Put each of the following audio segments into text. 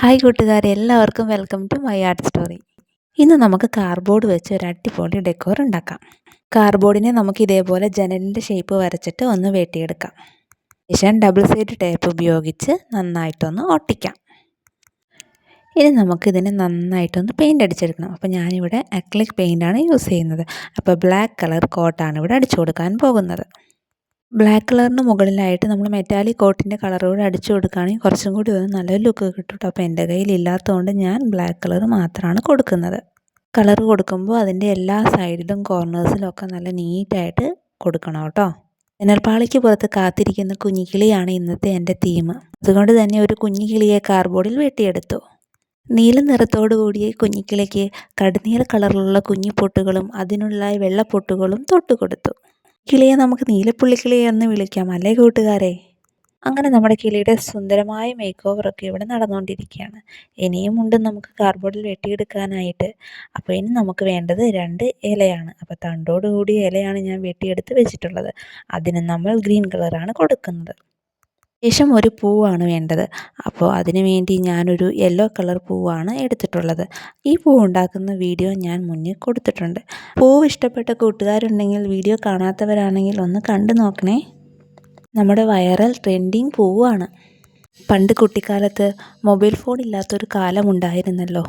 Hi കൂട്ടുകാരെ. എല്ലാവർക്കും welcome to my art story ഇന്ന് നമുക്ക് കാർഡ്ബോർഡ് വെച്ച് ഒരു അടിപൊളി ഡെക്കോർ ഉണ്ടാക്കാം. കാർഡ്ബോർഡിനെ നമുക്ക് ഇതേപോലെ ജനലിന്റെ ഷേപ്പ് വരച്ചിട്ട് ഒന്ന് വെട്ടിയെടുക്കാം. ശേഷം ഡബിൾ സൈഡ് ടേപ്പ് ഉപയോഗിച്ച് നന്നായിട്ടൊന്ന് ഒട്ടിക്കാം. ഇനി നമുക്കിതിനെ നന്നായിട്ടൊന്ന് പെയിന്റ് അടിച്ചെടുക്കണം. അപ്പോൾ ഞാനിവിടെ അക്ലിക് പെയിന്റാണ് യൂസ് ചെയ്യുന്നത്. അപ്പോൾ ബ്ലാക്ക് കളർ കോട്ടാണ് ഇവിടെ അടിച്ചു കൊടുക്കാൻ പോകുന്നത്. ബ്ലാക്ക് കളറിന് മുകളിലായിട്ട് നമ്മൾ മെറ്റാലിക് കോട്ടിന്റെ കളർ കൂടെ അടിച്ചു കൊടുക്കുകയാണെങ്കിൽ കുറച്ചും കൂടി ഒരു നല്ലൊരു ലുക്ക് കിട്ടും കേട്ടോ അപ്പോൾ എന്റെ കയ്യിൽ ഇല്ലാത്തതുകൊണ്ട് ഞാൻ ബ്ലാക്ക് കളർ മാത്രമാണ് കൊടുക്കുന്നത്. കളർ കൊടുക്കുമ്പോൾ അതിന്റെ എല്ലാ സൈഡിലും കോർണേഴ്സിലും ഒക്കെ നല്ല നീറ്റായിട്ട് കൊടുക്കണം കേട്ടോ. ജനൽപ്പാളിക്ക് പുറത്ത് കാത്തിരിക്കുന്ന കുഞ്ഞിക്കിളിയാണ് ഇന്നത്തെ എന്റെ തീം അതുകൊണ്ട് തന്നെ ഒരു കുഞ്ഞിക്കിളിയെ കാർബോർഡിൽ വെട്ടിയെടുത്തു. നീല നിറത്തോടു കൂടിയ കുഞ്ഞിക്കിളിക്ക് കടുനീല കളറിലുള്ള കുഞ്ഞിപ്പൊട്ടുകളും അതിനുള്ള വെള്ളപ്പൊട്ടുകളും തൊട്ട് കൊടുത്തു കിളിയെ നമുക്ക് നീലപ്പുള്ളിക്കിളിയെ എന്ന് വിളിക്കാം അല്ലേ കൂട്ടുകാരെ? അങ്ങനെ നമ്മുടെ കിളിയുടെ സുന്ദരമായ മേക്ക് ഓവറൊക്കെ ഇവിടെ നടന്നുകൊണ്ടിരിക്കുകയാണ്. ഇനിയും ഉണ്ട് നമുക്ക് കാർബോർഡിൽ വെട്ടിയെടുക്കാനായിട്ട്. അപ്പോൾ ഇനി നമുക്ക് വേണ്ടത് രണ്ട് ഇലയാണ്. അപ്പോൾ തണ്ടോടുകൂടിയ ഇലയാണ് ഞാൻ വെട്ടിയെടുത്ത് വെച്ചിട്ടുള്ളത്. അതിന് നമ്മൾ ഗ്രീൻ കളറാണ് കൊടുക്കുന്നത്. ശേഷം ഒരു പൂവാണ് വേണ്ടത്. അപ്പോൾ അതിനു വേണ്ടി ഞാനൊരു യെല്ലോ കളർ പൂവാണ് എടുത്തിട്ടുള്ളത്. ഈ പൂ ഉണ്ടാക്കുന്ന വീഡിയോ ഞാൻ മുന്നിൽ കൊടുത്തിട്ടുണ്ട്. പൂവ് ഇഷ്ടപ്പെട്ട കൂട്ടുകാരുണ്ടെങ്കിൽ വീഡിയോ കാണാത്തവരാണെങ്കിൽ ഒന്ന് കണ്ടു നോക്കണേ. നമ്മുടെ വൈറൽ ട്രെൻഡിങ് പൂവാണ്. പണ്ട് കുട്ടിക്കാലത്ത് മൊബൈൽ ഫോൺ ഇല്ലാത്തൊരു കാലമുണ്ടായിരുന്നല്ലോ.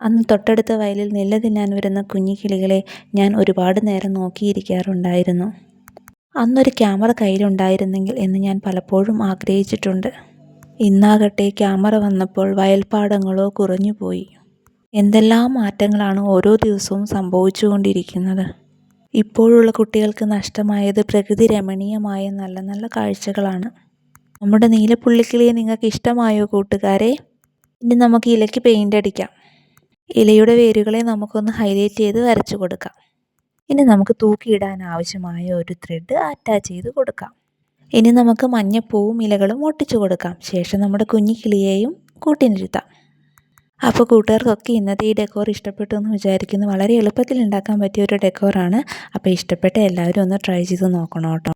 അന്ന് തൊട്ടടുത്ത വയലിൽ നെല്ല് തിന്നാൻ വരുന്ന കുഞ്ഞിക്കിളികളെ കിളികളെ ഞാൻ ഒരുപാട് നേരം നോക്കിയിരിക്കാറുണ്ടായിരുന്നു. അന്നൊരു ക്യാമറ കയ്യിലുണ്ടായിരുന്നെങ്കിൽ എന്ന് ഞാൻ പലപ്പോഴും ആഗ്രഹിച്ചിട്ടുണ്ട്. ഇന്നാകട്ടെ ക്യാമറ വന്നപ്പോൾ വയൽപ്പാടങ്ങളോ കുറഞ്ഞുപോയി. എന്തെല്ലാം മാറ്റങ്ങളാണ് ഓരോ ദിവസവും സംഭവിച്ചുകൊണ്ടിരിക്കുന്നത്. ഇപ്പോഴുള്ള കുട്ടികൾക്ക് നഷ്ടമായത് പ്രകൃതി രമണീയമായ നല്ല നല്ല കാഴ്ചകളാണ്. നമ്മുടെ നീലപ്പുള്ളിക്കിളിയെ നിങ്ങൾക്ക് ഇഷ്ടമായോ കൂട്ടുകാരെ? ഇനി നമുക്ക് ഇലയ്ക്ക് പെയിന്റ് അടിക്കാം. ഇലയുടെ വേരുകളെ നമുക്കൊന്ന് ഹൈലൈറ്റ് ചെയ്ത് വരച്ചു കൊടുക്കാം. ഇനി നമുക്ക് തൂക്കിയിടാൻ ആവശ്യമായ ഒരു ത്രെഡ് അറ്റാച്ച് ചെയ്ത് കൊടുക്കാം. ഇനി നമുക്ക് മഞ്ഞപ്പൂവും ഇലകളും ഒട്ടിച്ചു കൊടുക്കാം. ശേഷം നമ്മുടെ കുഞ്ഞു കിളിയെയും കൂട്ടിനിരുത്താം. അപ്പോൾ കൂട്ടുകാർക്കൊക്കെ ഇന്നത്തെ ഈ ഡെക്കോർ ഇഷ്ടപ്പെട്ടു എന്ന് വിചാരിക്കുന്നു. വളരെ എളുപ്പത്തിൽ ഉണ്ടാക്കാൻ പറ്റിയ ഒരു ഡെക്കോറാണ് അപ്പോൾ ഇഷ്ടപ്പെട്ട എല്ലാവരും ഒന്ന് ട്രൈ ചെയ്ത് നോക്കണം കേട്ടോ.